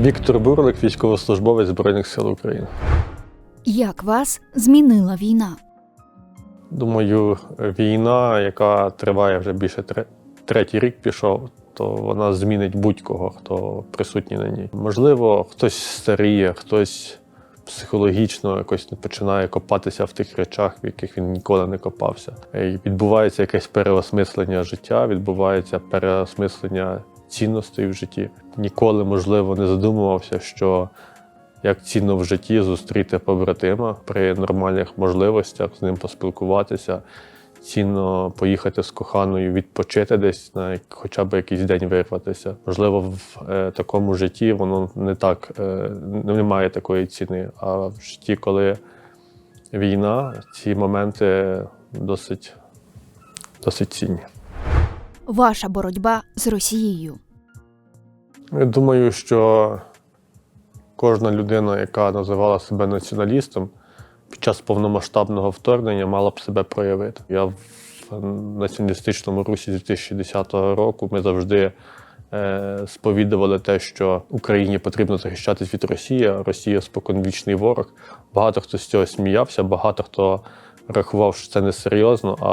Віктор Бурлик, військовослужбовець Збройних сил України. Як вас змінила війна? Думаю, війна, яка триває вже більше тре- третій рік пішов, то вона змінить будь-кого, хто присутній на ній. Можливо, хтось старіє, хтось психологічно якось починає копатися в тих речах, в яких він ніколи не копався. І відбувається якесь переосмислення життя, відбувається переосмислення цінностей в житті. Ніколи, можливо, не задумувався, що як цінно в житті зустріти побратима при нормальних можливостях, з ним поспілкуватися. Цінно поїхати з коханою, відпочити десь на хоча б якийсь день вирватися. Можливо, в е, такому житті воно не так е, не має такої ціни. А в житті, коли війна, ці моменти досить, досить цінні. Ваша боротьба з Росією. Я думаю, що кожна людина, яка називала себе націоналістом, під час повномасштабного вторгнення мала б себе проявити. Я в націоналістичному русі з 2010 року ми завжди е, сповідували те, що Україні потрібно захищатись від Росії, Росія споконвічний ворог. Багато хто з цього сміявся, багато хто рахував, що це несерйозно, а,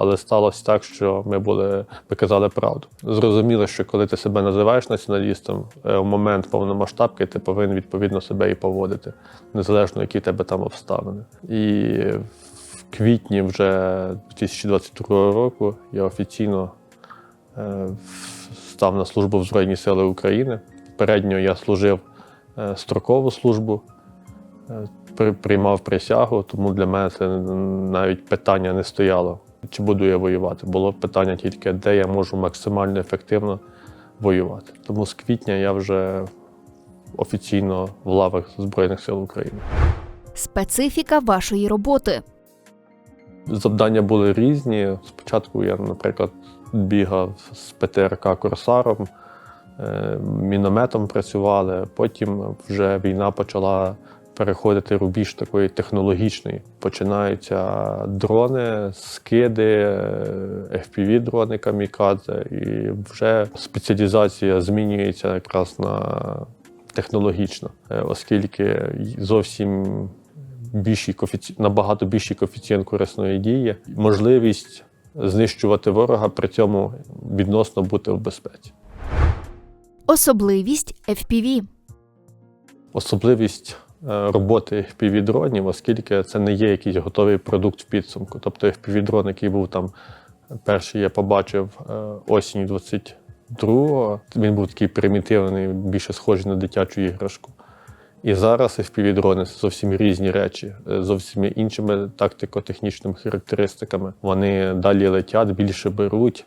але сталося так, що ми були ми казали правду. Зрозуміло, що коли ти себе називаєш націоналістом, е, в момент повномасштабки ти повинен відповідно себе і поводити, незалежно які в тебе там обставини. І в квітні вже 2022 року я офіційно е, став на службу в Збройні Сили України. Попередньо я служив е, строкову службу, приймав присягу, тому для мене це навіть питання не стояло, чи буду я воювати. Було питання тільки, де я можу максимально ефективно воювати. Тому з квітня я вже офіційно в лавах Збройних сил України. Специфіка вашої роботи. Завдання були різні. Спочатку я, наприклад, бігав з ПТРК Корсаром, е, мінометом працювали. Потім вже війна почала переходити рубіж такої технологічної. Починаються дрони, скиди, FPV-дрони камікадзе, і вже спеціалізація змінюється якраз на технологічно, е, оскільки зовсім більший коефіці... набагато більший коефіцієнт корисної дії, можливість знищувати ворога, при цьому відносно бути в безпеці. Особливість FPV. Особливість роботи FPV-дронів, оскільки це не є якийсь готовий продукт в підсумку. Тобто FPV-дрон, який був там перший, я побачив е, осінь 22-го, він був такий примітивний, більше схожий на дитячу іграшку. І зараз FPV-дрони це зовсім різні речі, е, зовсім іншими тактико-технічними характеристиками. Вони далі летять, більше беруть.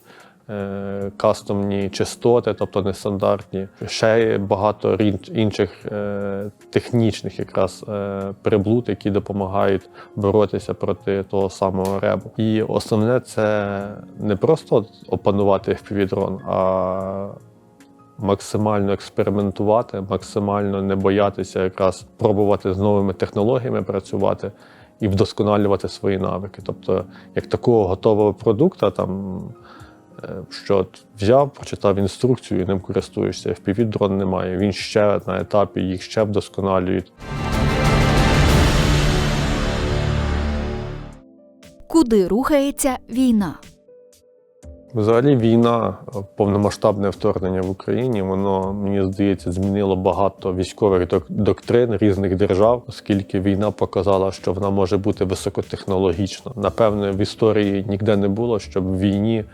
Е, Кастомні частоти, тобто нестандартні, ще багато інших е, технічних якраз е, приблуд, які допомагають боротися проти того самого ребу. І основне це не просто опанувати FPV-дрон, а максимально експериментувати, максимально не боятися якраз пробувати з новими технологіями працювати і вдосконалювати свої навики. Тобто, як такого готового продукту, там що взяв, прочитав інструкцію і ним користуєшся. FPV-дрон немає. Він ще на етапі, їх ще вдосконалюють. Куди рухається війна? Взагалі, війна, повномасштабне вторгнення в Україні, воно мені здається змінило багато військових доктрин різних держав, оскільки війна показала, що вона може бути високотехнологічна. Напевне, в історії ніде не було, щоб в війні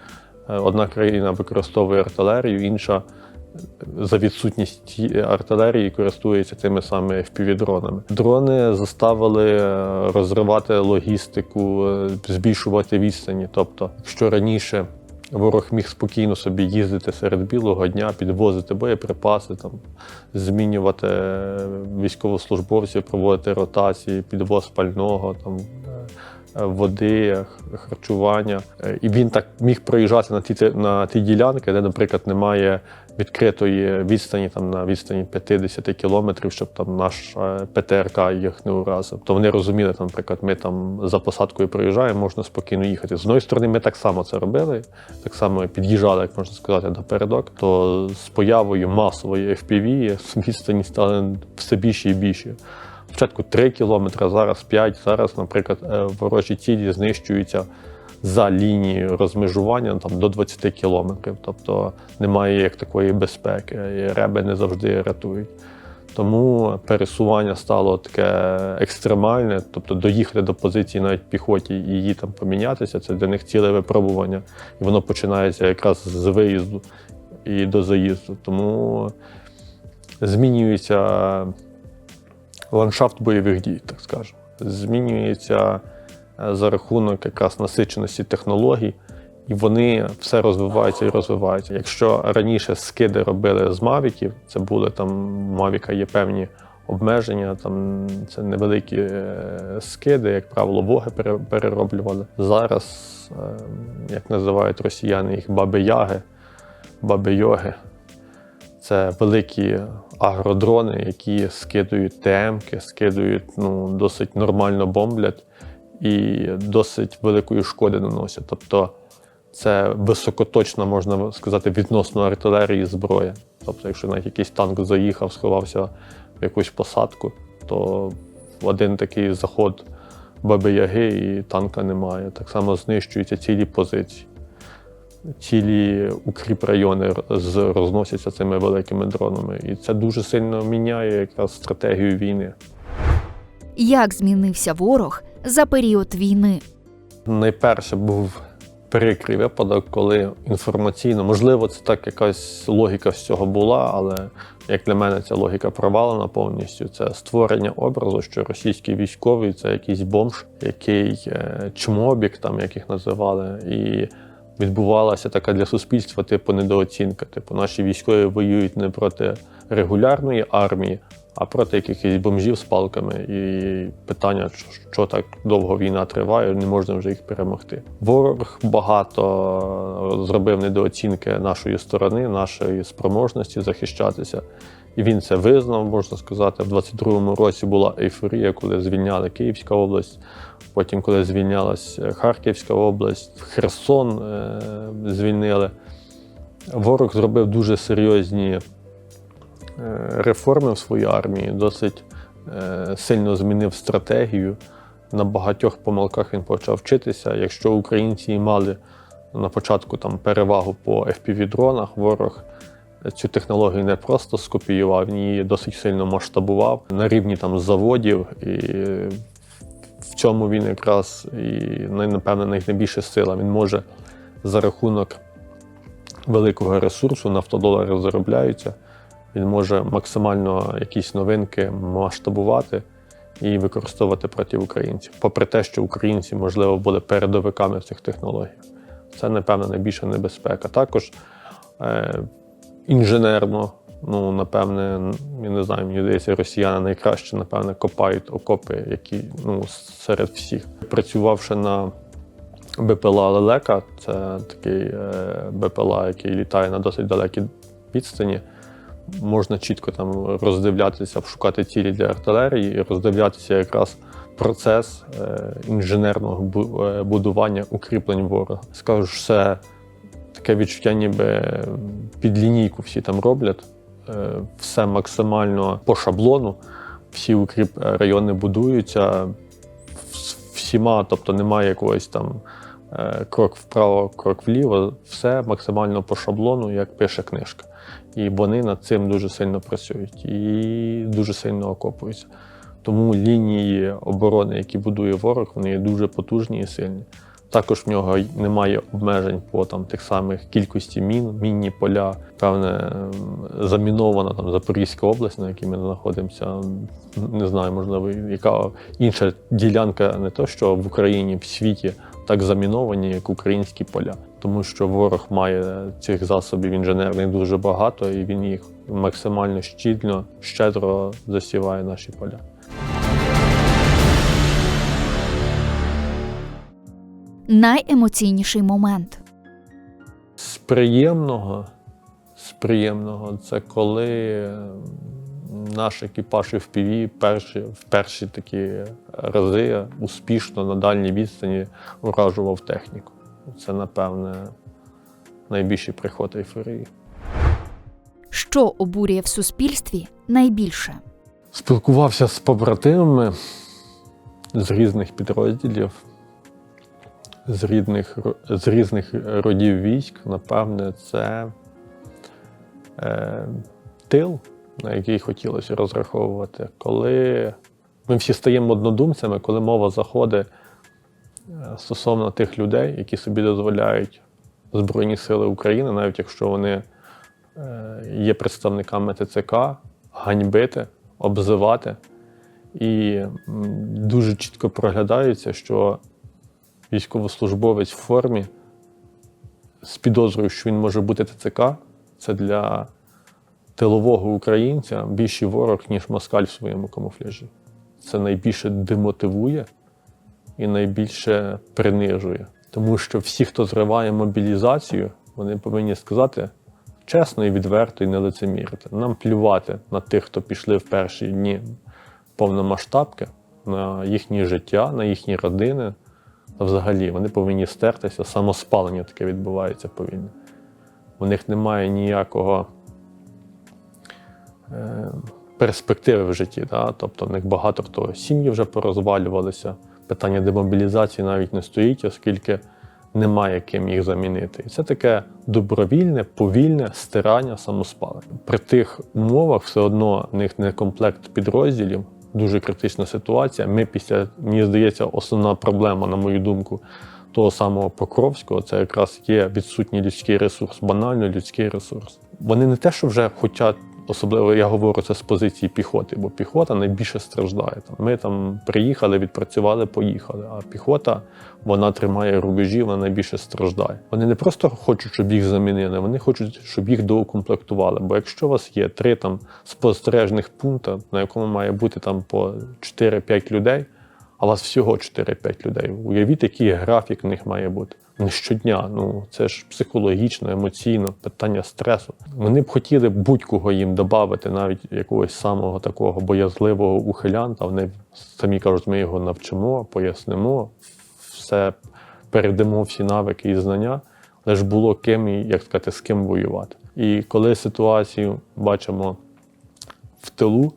одна країна використовує артилерію, інша е, за відсутність артилерії користується тими самими FPV-дронами. Дрони заставили е, розривати логістику, е, збільшувати відстані. Тобто, якщо раніше ворог міг спокійно собі їздити серед білого дня, підвозити боєприпаси, там, змінювати е, військовослужбовців, проводити ротації, підвоз пального, там, е, е, води, харчування. І він так міг проїжджати на ті, на ті ділянки, де, наприклад, немає відкритої відстані, там на відстані 50 кілометрів, щоб там наш е, ПТРК їх не уразив. То вони розуміли, там, наприклад, ми там за посадкою проїжджаємо, можна спокійно їхати. З одної сторони, ми так само це робили, так само під'їжджали, як можна сказати, до передок. То з появою масової FPV відстані стали все більші і більші. Спочатку 3 кілометри, зараз 5, зараз, наприклад, е, ворожі цілі знищуються за лінією розмежування там, до 20 кілометрів. Тобто немає як такої безпеки, і реби не завжди рятують. Тому пересування стало таке екстремальне, тобто доїхати до позиції навіть піхоті і її там помінятися, це для них ціле випробування. І воно починається якраз з виїзду і до заїзду. Тому змінюється ландшафт бойових дій, так скажемо. Змінюється е, за рахунок якраз насиченості технологій, і вони все розвиваються і розвиваються. Якщо раніше скиди робили з мавіків, це були там Мавіка є певні обмеження, там це невеликі е, скиди, як правило, воги перероблювали. Зараз, е, як називають росіяни, їх баби-яги, баби-йоги. Це великі агродрони, які скидують ТМки, скидують ну, досить нормально бомблять і досить великої шкоди наносять. Тобто це високоточна, можна сказати, відносно артилерії зброя. Тобто, якщо навіть якийсь танк заїхав, сховався в якусь посадку, то один такий заход баби-яги і танка немає. Так само знищуються цілі позиції цілі укріпрайони розносяться цими великими дронами. І це дуже сильно міняє якраз стратегію війни. Як змінився ворог за період війни? Найперше був прикрий випадок, коли інформаційно, можливо, це так якась логіка з цього була, але як для мене ця логіка провалена повністю. Це створення образу, що російський військовий це якийсь бомж, який е, чмобік, там як їх називали, і відбувалася така для суспільства, типу, недооцінка. Типу, наші військові воюють не проти регулярної армії, а проти якихось бомжів з палками. І питання, що- так довго війна триває, не можна вже їх перемогти. Ворог багато зробив недооцінки нашої сторони, нашої спроможності захищатися. І він це визнав, можна сказати. В 22-му році була ейфорія, коли звільняли Київська область. Потім, коли звільнялась е, Харківська область, Херсон е, звільнили. Ворог зробив дуже серйозні реформи в своїй армії, досить е, сильно змінив стратегію. На багатьох помилках він почав вчитися. Якщо українці мали на початку там перевагу по FPV-дронах, ворог цю технологію не просто скопіював, він її досить сильно масштабував на рівні там заводів. І в цьому він якраз і най- напевно найбільша сила. Він може за рахунок великого ресурсу, нафтодолари заробляються. Він може максимально якісь новинки масштабувати і використовувати проти українців. Попри те, що українці, можливо, були передовиками в цих технологіях. Це, напевно, найбільша небезпека. Також е, інженерно, ну, напевне, я не знаю, мені здається, росіяни найкраще, напевне, копають окопи, які ну, серед всіх. Працювавши на БПЛА Лелека, це такий е, БПЛА, який літає на досить далекій відстані. Можна чітко там роздивлятися, шукати цілі для артилерії і роздивлятися якраз процес е, інженерного е, будування укріплень ворога. Скажу, що це таке відчуття, ніби під лінійку всі там роблять. Е, Все максимально по шаблону. Всі укріп райони будуються всіма, тобто немає якогось там крок вправо, крок вліво. Все максимально по шаблону, як пише книжка. І вони над цим дуже сильно працюють і дуже сильно окопуються. Тому лінії оборони, які будує ворог, вони є дуже потужні і сильні. Також в нього немає обмежень по там, тих самих кількості мін, мінні поля. Певне, замінована там Запорізька область, на якій ми знаходимося. Не знаю, можливо, яка інша ділянка не то, що в Україні, в світі так заміновані, як українські поля. Тому що ворог має цих засобів інженерних дуже багато, і він їх максимально щільно, щедро засіває наші поля. найемоційніший момент. З приємного, з приємного це коли наш екіпаж FPV перші, в перші такі рази успішно на дальній відстані уражував техніку. Це, напевне, найбільший приход ейфорії. Що обурює в суспільстві найбільше? Спілкувався з побратимами з різних підрозділів, з різних, з різних родів військ. Напевне, це е, тил, на який хотілося розраховувати. Коли ми всі стаємо однодумцями, коли мова заходить стосовно тих людей, які собі дозволяють Збройні Сили України, навіть якщо вони е, є представниками ТЦК, ганьбити, обзивати. І дуже чітко проглядається, що військовослужбовець в формі з підозрою, що він може бути ТЦК, це для тилового українця більший ворог, ніж москаль в своєму камуфляжі. Це найбільше демотивує і найбільше принижує. Тому що всі, хто зриває мобілізацію, вони повинні сказати чесно і відверто і не лицемірити. Нам плювати на тих, хто пішли в перші дні повномасштабки, на їхнє життя, на їхні родини. Та взагалі вони повинні стертися, самоспалення таке відбувається повільно. У них немає ніякого е, перспективи в житті. Да? Тобто в них багато хто сім'ї вже порозвалювалися. Питання демобілізації навіть не стоїть, оскільки немає ким їх замінити. І це таке добровільне, повільне стирання самоспалення. При тих умовах все одно в них не комплект підрозділів, дуже критична ситуація. Ми після, мені здається, основна проблема, на мою думку, того самого Покровського, це якраз є відсутній людський ресурс, банально людський ресурс. Вони не те, що вже хочуть, особливо я говорю це з позиції піхоти, бо піхота найбільше страждає. Ми там приїхали, відпрацювали, поїхали. А піхота вона тримає рубежі, вона найбільше страждає. Вони не просто хочуть, щоб їх замінили, вони хочуть, щоб їх доукомплектували. Бо якщо у вас є три там спостережних пункти, на якому має бути там по 4-5 людей, а у вас всього 4-5 людей. Уявіть, який графік в них має бути. Не щодня, ну це ж психологічно, емоційно, питання стресу. Вони б хотіли будь-кого їм додати, навіть якогось самого такого боязливого ухилянта. Вони самі кажуть, ми його навчимо, пояснимо, все передамо всі навики і знання, але ж було ким і як сказати, з ким воювати. І коли ситуацію бачимо в тилу,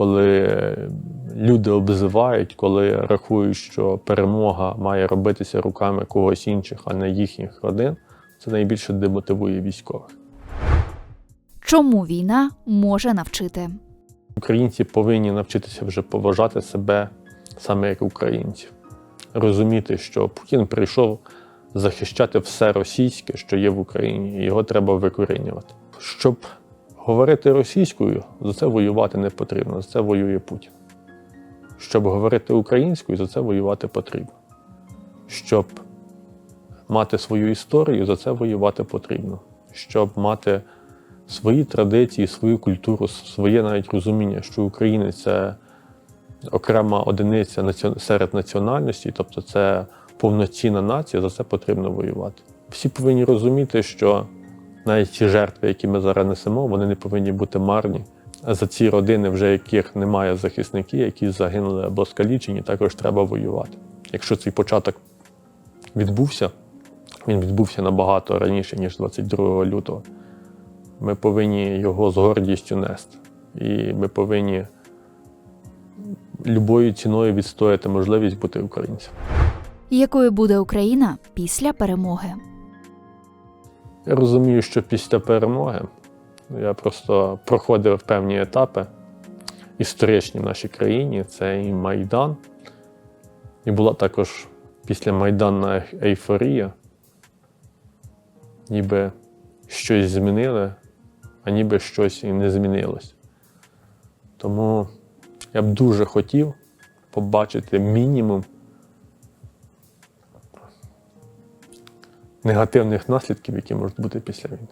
коли люди обзивають, коли рахують, що перемога має робитися руками когось інших, а не їхніх родин, це найбільше демотивує військових. Чому війна може навчити? Українці повинні навчитися вже поважати себе саме як українців, розуміти, що Путін прийшов захищати все російське, що є в Україні, і його треба викорінювати. Щоб говорити російською, за це воювати не потрібно, за це воює Путін. Щоб говорити українською, за це воювати потрібно. Щоб мати свою історію, за це воювати потрібно. Щоб мати свої традиції, свою культуру, своє навіть розуміння, що українець це окрема одиниця серед національності, тобто це повноцінна нація, за це потрібно воювати. Всі повинні розуміти, що навіть ті жертви, які ми зараз несемо, вони не повинні бути марні. За ці родини, вже яких немає захисників, які загинули або скалічені, також треба воювати. Якщо цей початок відбувся, він відбувся набагато раніше, ніж 22 лютого. Ми повинні його з гордістю нести. І ми повинні любою ціною відстояти можливість бути українцем. Якою буде Україна після перемоги? Я розумію, що після перемоги я просто проходив певні етапи історичні в нашій країні. Це і Майдан, і була також після Майданна ейфорія. Ніби щось змінили, а ніби щось і не змінилось. Тому я б дуже хотів побачити мінімум негативних наслідків, які можуть бути після війни.